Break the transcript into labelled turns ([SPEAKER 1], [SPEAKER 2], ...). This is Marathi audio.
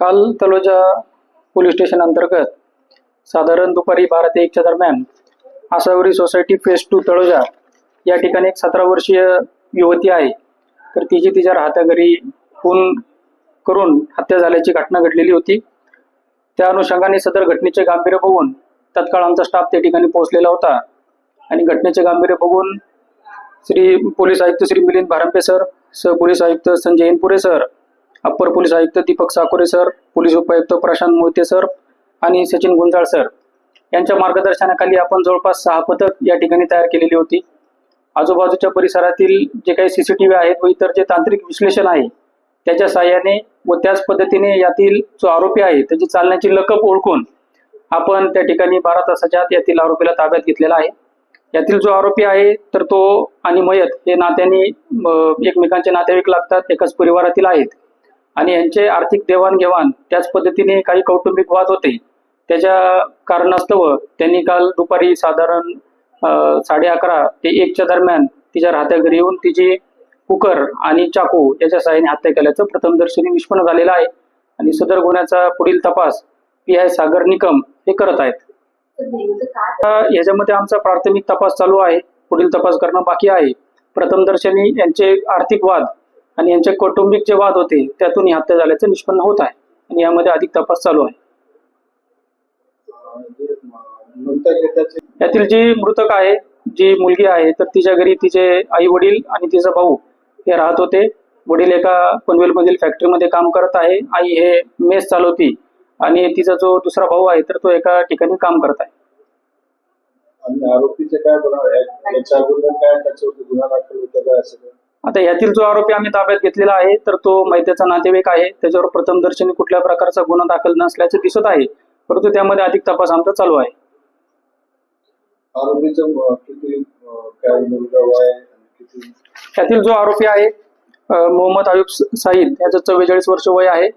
[SPEAKER 1] काल तलोजा पोलीस स्टेशन अंतर्गत साधारण दुपारी बारा ते एकच्या दरम्यान Asavari society phase two Taloja या ठिकाणी एक सतरा वर्षीय युवती आहे. तर तिची तिच्या राहत्या घरी खून करून हत्या झाल्याची घटना घडलेली होती. त्या अनुषंगाने सदर घटनेचे गांभीर्य बघून तत्काळ आमचा स्टाफ त्या ठिकाणी पोहोचलेला होता. आणि घटनेचे गांभीर्य बघून श्री पोलीस आयुक्त श्री मिलिंद भारंपे सर सह पोलीस आयुक्त Sanjay Inpure sir upper police आयुक्त दीपक साकोरे सर पोलीस उपायुक्त प्रशांत मोहिते सर आणि सचिन गुंजाळ सर. यांच्या मार्गदर्शनाखाली आपण जवळपास सहा पथक या ठिकाणी तयार केलेली होती. आजूबाजूच्या परिसरातील जे काही सी सी टी व्ही आहेत व इतर जे तांत्रिक विश्लेषण आहे त्याच्या साहाय्याने व त्याच पद्धतीने यातील जो आरोपी आहे त्याची चालण्याची लकप ओळखून आपण त्या ठिकाणी बारा तासाच्या आत यातील आरोपीला ताब्यात घेतलेला आहे. यातील जो आरोपी आहे तर तो आणि मयत हे नात्याने एकमेकांचे नातेवाईक लागतात एकाच परिवारातील आहेत. आणि यांचे आर्थिक देवाणघेवाण त्याच पद्धतीने काही कौटुंबिक वाद होते. त्याच्या कारणास्तव त्यांनी काल दुपारी साधारण साडे अकरा ते एकच्या दरम्यान तिच्या राहत्या घरी येऊन तिची कुकर आणि चाकू याच्या सहाय्याने हत्या केल्याचं प्रथमदर्शनी निष्पन्न झालेलं आहे. आणि सदर गुन्ह्याचा पुढील तपास पी आय सागर निकम हे करत आहेत. आता याच्यामध्ये आमचा प्राथमिक तपास चालू आहे. पुढील तपास करणं बाकी आहे. प्रथमदर्शनी यांचे आर्थिक वाद आणि यांचे कौटुंबिक जे वाद होते त्यातून ही हत्या झाल्याचं निष्पन्न होत आहे आणि यामध्ये अधिक तपास चालू आहे. यातील जी मृतक आहे जी मुलगी आहे तर तिच्या घरी तिचे आई वडील आणि तिचा भाऊ हे राहत होते. वडील एका पनवेलमधील फॅक्टरीमध्ये काम करत आहे. आई हे मेस चालवती आणि तिचा जो दुसरा भाऊ आहे तर तो एका ठिकाणी काम करत आहे.
[SPEAKER 2] आरोपीचे काय काय त्याच्यावरती गुन्हा दाखल होता काय असं
[SPEAKER 1] आता यातील जो आरोपी आम्ही ताब्यात घेतलेला आहे तर तो मैत्याचा नातेवाईक आहे. त्याच्यावर प्रथमदर्शनी कुठल्या प्रकारचा गुन्हा दाखल नसल्याचे दिसत आहे. परंतु त्यामध्ये अधिक तपास आमचा चालू आहे.
[SPEAKER 2] आरोपीचं अं, किती अं, काय मुलगा वय आणि किती?
[SPEAKER 1] यातील जो आरोपी आहे मोहम्मद अयुब स- साईद याचं चव्वेचाळीस वर्ष वय आहे.